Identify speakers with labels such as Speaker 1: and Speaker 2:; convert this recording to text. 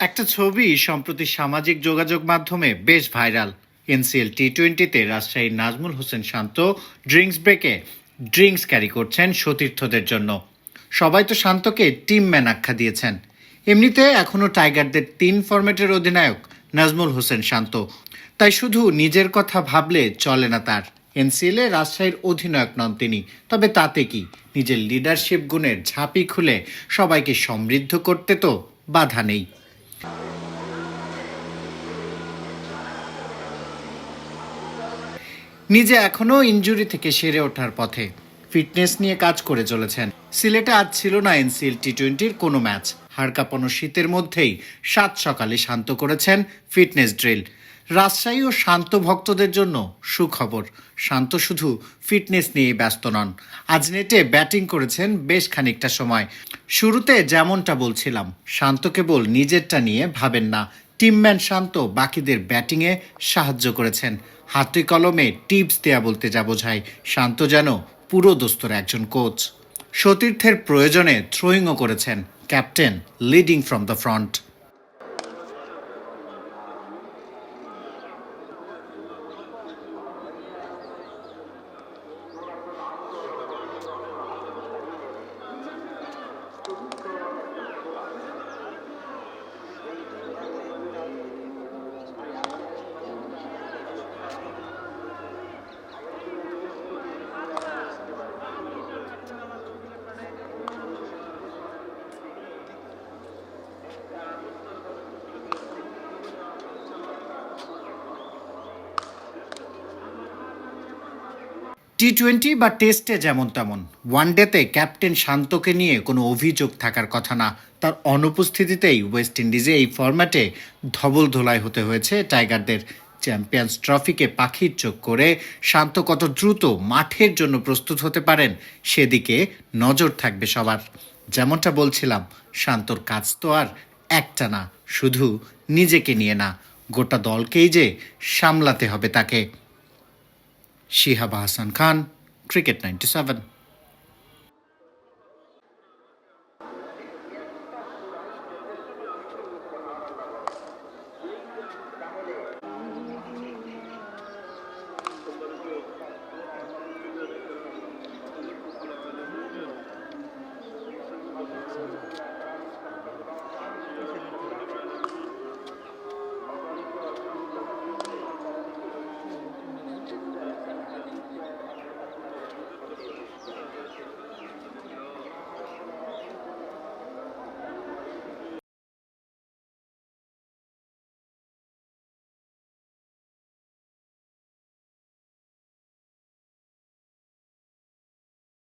Speaker 1: একটা ছবি সম্প্রতি সামাজিক যোগাযোগ মাধ্যমে বেশ ভাইরাল। এনসিএল টি টোয়েন্টিতে রাজশাহীর নাজমুল হোসেন শান্ত ড্রিঙ্কস ব্রেকে ড্রিঙ্কস ক্যারি করছেন সতীর্থদের জন্য। সবাই তো শান্তকে টিম ম্যান আখ্যা দিয়েছেন। এমনিতে এখনও টাইগারদের তিন ফরম্যাটের অধিনায়ক নাজমুল হোসেন শান্ত। তাই শুধু নিজের কথা ভাবলে চলে না তার। এনসিএলে রাজশাহীর অধিনায়ক নন তিনি। তবে তাতে কি? নিজের লিডারশিপ গুণের ঝাঁপি খুলে সবাইকে সমৃদ্ধ করতে তো বাধা নেই। নিজে এখনও ইনজুরি থেকে সেরে ওঠার পথে। ফিটনেস নিয়ে কাজ করে চলেছেন। সিলেটে আজ ছিল না এনসিএল টি টোয়েন্টির কোনো ম্যাচ। হাড়কাপানো শীতের মধ্যেই সাত সকালে শান্ত করেছেন ফিটনেস ড্রিল। রাজশাহী ও শান্ত ভক্তদের জন্য সুখবর। শান্ত শুধু ফিটনেস নিয়েই ব্যস্ত নন। আজ নেটে ব্যাটিং করেছেন বেশ খানিকটা সময়। শুরুতে যেমনটা বলছিলাম শান্ত কেবল নিজেরটা নিয়ে ভাবেন না। টিমম্যান শান্ত, বাকিদের ব্যাটিংয়ে সাহায্য করেছেন। হাতে কলমে টিপস দেয়া বলতে যা বোঝায়, শান্ত যেন পুরো দোস্তর একজন কোচ। সতীর্থের প্রয়োজনে থ্রোয়িংও করেছেন, captain leading from the front. T twenty বা টেস্টে যেমন তেমন ওয়ানডেতে ক্যাপ্টেন শান্তকে নিয়ে কোনো অভিযোগ থাকার কথা না। তার অনুপস্থিতিতেই ওয়েস্ট ইন্ডিজে এই ফরম্যাটে ধবল ধোলাই হতে হয়েছে। টাইগারদের চ্যাম্পিয়ন্স ট্রফিকে পাখির চোখ করে শান্ত কত দ্রুত মাঠের জন্য প্রস্তুত হতে পারেন, সেদিকে নজর থাকবে সবার। যেমনটা বলছিলাম, শান্তর কাজ তো আর একটা না, শুধু নিজেকে নিয়ে না। গোটা দলকেই যে সামলাতে হবে তাকে। Shihab Hassan Khan, Cricket 97. Thank you.